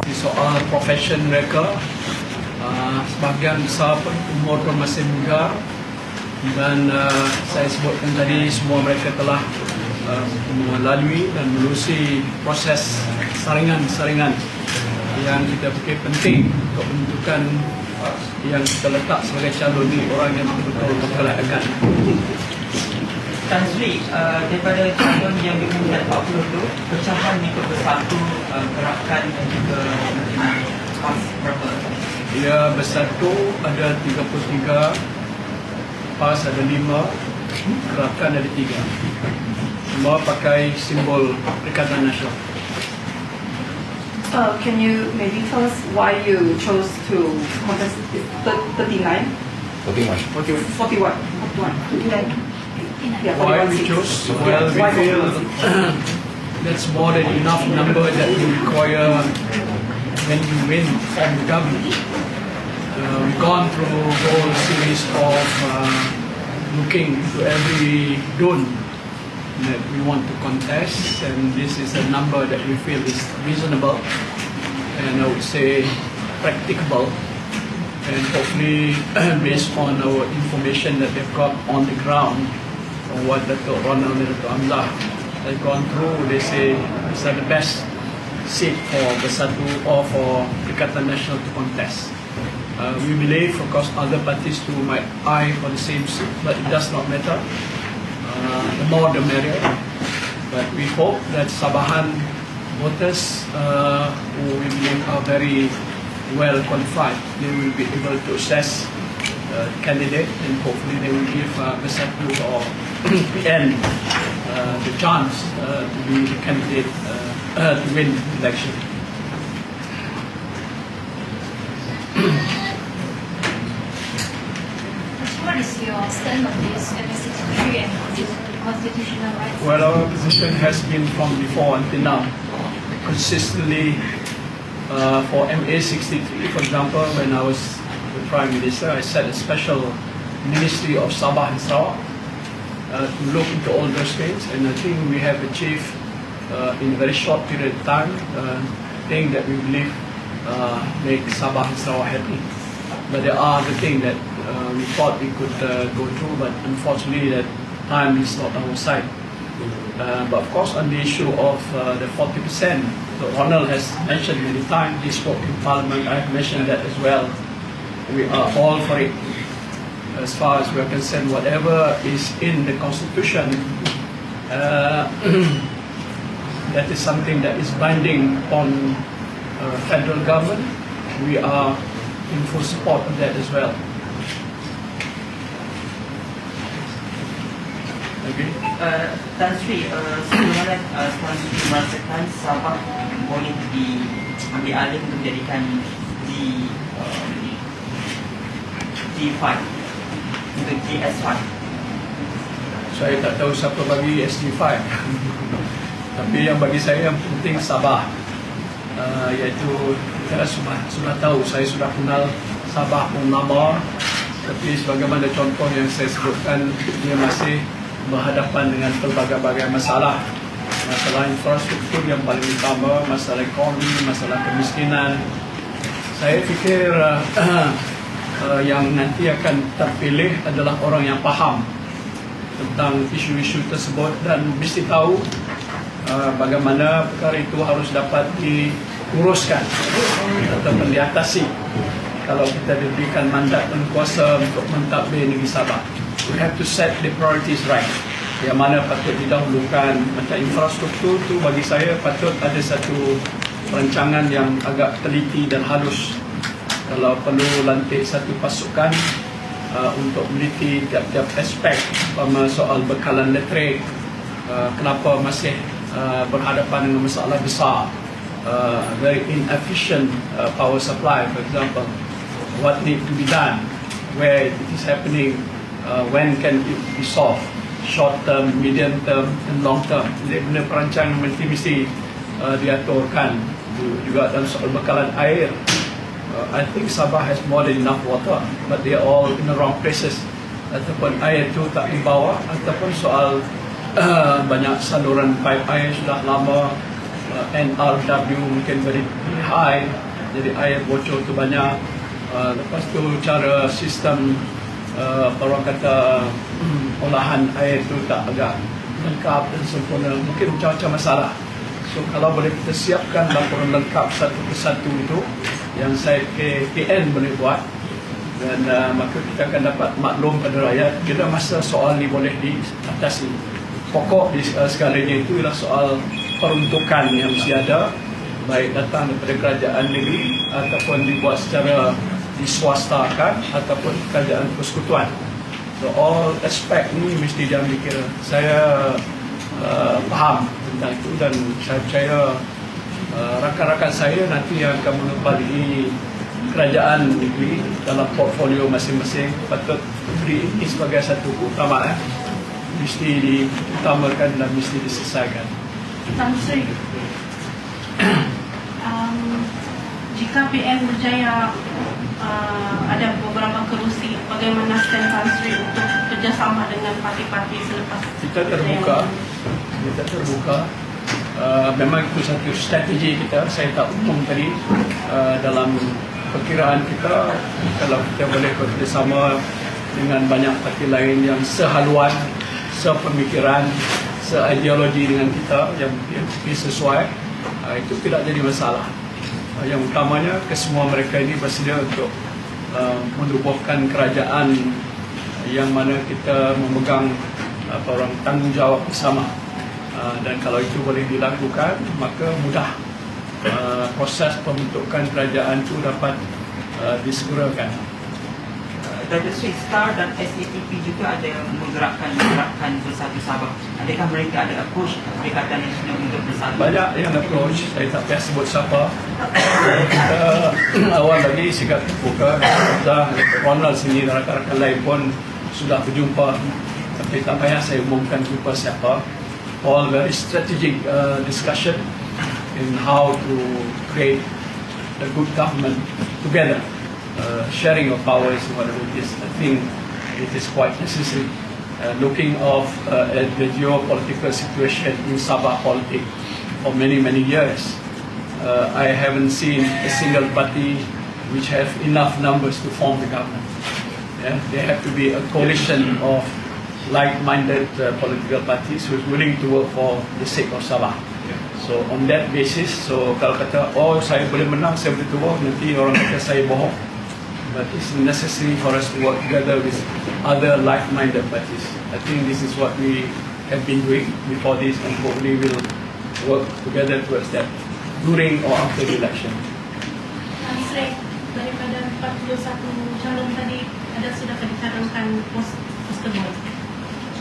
Di soal profession mereka, uh, sebahagian besar pun umur pun masih muda dan uh, saya sebutkan tadi semua mereka telah uh, melalui dan melalui proses saringan-saringan yang kita fikir penting untuk menentukan yang kita letak sebagai calon ni orang yang betul-betul berkelayakan. Sri, uh, daripada calon yang diumumkan 40 tu, pecahan ikut bersatu uh, gerakan dan juga uh, PAS berapa? Dia bersatu ada 33 PAS ada 5 gerakan ada 3 semua pakai simbol Perikatan Nasional Uh, can you maybe tell us why you chose to contest this thir- 39? Voting much. 41. 41. 39. Why we chose? Well, we feel that's more than enough number that we require when you win from the government. Uh, we've gone through a whole series of uh, looking to every dun that we want to contest, and this is a number that we feel is reasonable and I would say practicable. And hopefully, based on our information that they've got on the ground, from what Dr. Ronald and Dr. Amla have gone through, they say are the best seat for Bersatu or for Perikatan Nasional to contest. Uh, we believe, of course, other parties too might eye for the same seat, but it does not matter. Uh, the more the merrier. But we hope that Sabahan voters uh, who we believe are very well qualified, they will be able to assess candidate and hopefully they will give uh, Bersatu or PN uh, the chance uh, to be the candidate uh, uh, to win the election. What is your stand on this MS63 and constitutional rights? Well, our position has been from before until now consistently uh, for MA63, for example, when I was Prime Minister, I set a special Ministry of Sabah and Sarawak uh, to look into all those things, and I think we have achieved uh, in a very short period of time uh, thing that we believe uh, make Sabah and Sarawak happy. But there are the things that uh, we thought we could uh, go through, but unfortunately that time is not on our side. Uh, but of course, on the issue of uh, the 40%, so Ronald has mentioned many times, he spoke in Parliament, I've mentioned that as well. We are all for it. As far as we're concerned, whatever is in the Constitution, uh, that is something that is binding on uh, federal government. We are in full support of that as well. Uh, Tan Sri, uh, uh, Tan Sri merasakan Sabah boleh diambil alih untuk menjadikan D, uh, D5 untuk GS5 Saya tak tahu siapa bagi SD5 Tapi yang bagi saya yang penting Sabah. Uh, Iaitu kita sudah, sudah tahu Saya sudah kenal Sabah pun lama Tapi sebagaimana contoh yang saya sebutkan Dia masih berhadapan dengan pelbagai-bagai masalah. Masalah infrastruktur yang paling utama Masalah ekonomi, masalah kemiskinan. Saya fikir uh, uh, yang nanti akan terpilih adalah orang yang faham tentang isu-isu tersebut dan mesti tahu uh, bagaimana perkara itu harus dapat diuruskan ataupun diatasi kalau kita diberikan mandat dan kuasa untuk mentadbir negeri Sabah. We have to set the priorities right. Yang mana patut didahulukan macam infrastruktur tu bagi saya patut ada satu perancangan yang agak teliti dan halus kalau perlu lantik satu pasukan uh, untuk meneliti tiap-tiap aspek umpama soal bekalan elektrik uh, kenapa masih uh, berhadapan dengan masalah besar uh, very inefficient uh, power supply for example. What need to be done? Where it is happening? Uh, when can it be solved? Short term medium term and long term. Jadi benda perancangan mesti mesti uh, diaturkan. Juga dalam soal bekalan air Uh, I think Sabah has more than enough water, but they are all in the wrong places. Ataupun air itu tak dibawa, ataupun soal uh, banyak saluran pipe air sudah lama uh, NRW mungkin very high jadi air bocor tu banyak. Uh, lepas tu cara sistem uh, orang kata hmm, olahan air tu tak agak lengkap dan sempurna. Mungkin macam-macam masalah. So kalau boleh kita siapkan laporan lengkap satu persatu itu yang saya PN boleh buat. Dan uh, maka kita akan dapat maklum pada rakyat bila masa soal ni boleh diatasi. Pokok di uh, segalanya itu ialah soal peruntukan yang mesti ada baik datang daripada kerajaan negeri ataupun dibuat secara diswastakan ataupun kerajaan persekutuan. So all aspek ni mesti diambil kira. Saya uh, faham tentang itu dan saya percaya uh, rakan-rakan saya nanti yang akan mengembali kerajaan negeri dalam portfolio masing-masing patut beri ini sebagai satu keutamaan mesti diutamakan dan mesti diselesaikan. Tan Sri, um, jika PN berjaya uh, ada beberapa kerusi, bagaimana stand Tan Sri untuk kerjasama dengan parti-parti selepas kita terbuka. Kita terbuka uh, memang itu satu strategi kita. Saya tak umum tadi uh, dalam perkiraan kita kalau kita boleh bekerjasama dengan banyak parti lain yang sehaluan sepemikiran seideologi dengan kita yang yang sesuai uh, itu tidak jadi masalah. Uh, yang utamanya kesemua mereka ini bersedia untuk uh, menubuhkan kerajaan yang mana kita memegang apa orang tanggungjawab bersama uh, dan kalau itu boleh dilakukan maka mudah. Uh, proses pembentukan kerajaan itu dapat uh, disegerakan. Dr. Sri STAR dan SATP juga ada menggerakkan gerakan bersatu Sabah. Adakah mereka ada approach Perikatan Nasional untuk bersatu? banyak yang approach. Saya tak payah sebut siapa. Kita awal lagi sikap terbuka. Dah Ronald sini dan rakan-rakan lain pun sudah berjumpa. Tapi tak payah saya umumkan jumpa siapa all very strategic uh, discussion in how to create a good government together uh, sharing of powers whatever it is I think it is quite necessary uh, looking of at the geopolitical situation in Sabah politics for many many years uh, I haven't seen a single party which have enough numbers to form the government yeah? there have to be a coalition of like-minded uh, political parties who is willing to work for the sake of Sabah So on that basis, so kalau kata, oh saya boleh menang, saya boleh tua, nanti orang kata saya bohong. But it's necessary for us to work together with other like-minded parties. I think this is what we have been doing before this and hopefully will work together towards that during or after the election. Tan Sri, daripada 41 calon tadi, ada sudah dicalonkan pos poster boy.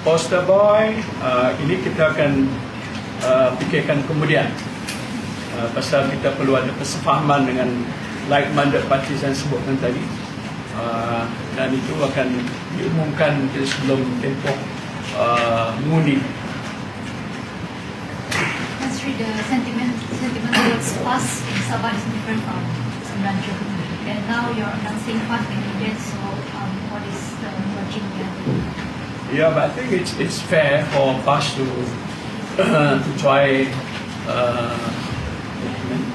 Poster boy, uh, ini kita akan uh, fikirkan kemudian. Uh, pasal kita perlu ada persefahaman dengan like-minded parties yang sebutkan tadi. Uh, dan itu akan diumumkan sebelum tempoh uh, mengundi. Really the sentiment, sentiment towards us in Sabah is different from Semenanjung. And now you're announcing five candidates, so um, what is the merging here? Yeah, but I think it's it's fair for us to to try uh,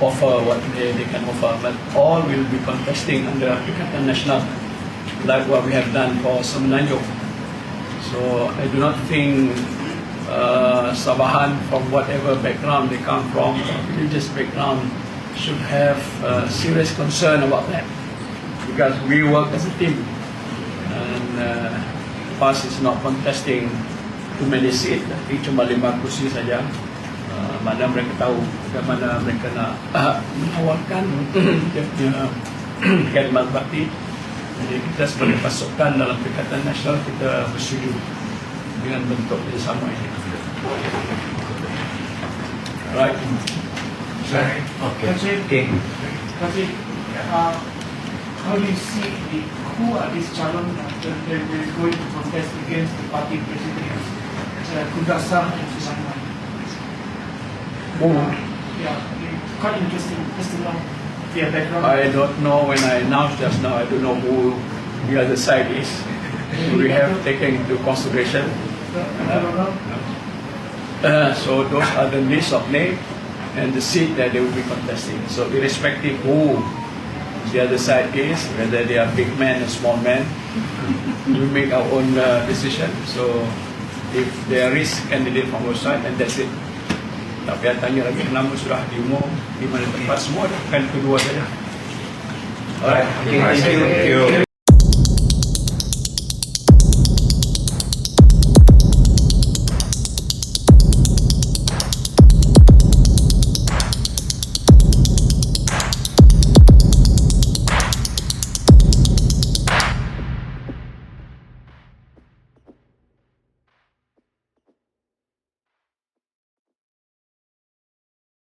offer what they, they can offer, but all will be contesting under Perikatan National, like what we have done for Semenanjung. So I do not think uh, Sabahan, from whatever background they come from, religious background, should have uh, serious concern about that, because we work as a team, and uh, PAS is not contesting too many seats, tapi cuma lima kursi saja. Uh, mana mereka tahu bagaimana mereka nak uh, menawarkan dia punya khidmat bakti. Jadi kita sebagai pasukan dalam Perikatan Nasional kita bersetuju dengan bentuk kerjasama ini. Right. Sorry. Okay. Okay. Tapi, uh, how do you see the, who are these calon that is going to contest against the party president? Uh, Kudasa and Susanna. Oh, Yeah, quite interesting. Just to know their background. I don't know when I announced just now, I don't know who the other side is. We have taken into consideration. I don't know. Uh, so those are the list of names. and the seat that they will be contesting. So irrespective who the other side is, whether they are big men or small men, we make our own uh, decision. So if there is candidate from our side, and that's it. Tak payah tanya lagi nama sudah diumum di mana tempat semua kan kedua saja. Alright. Okay, thank you.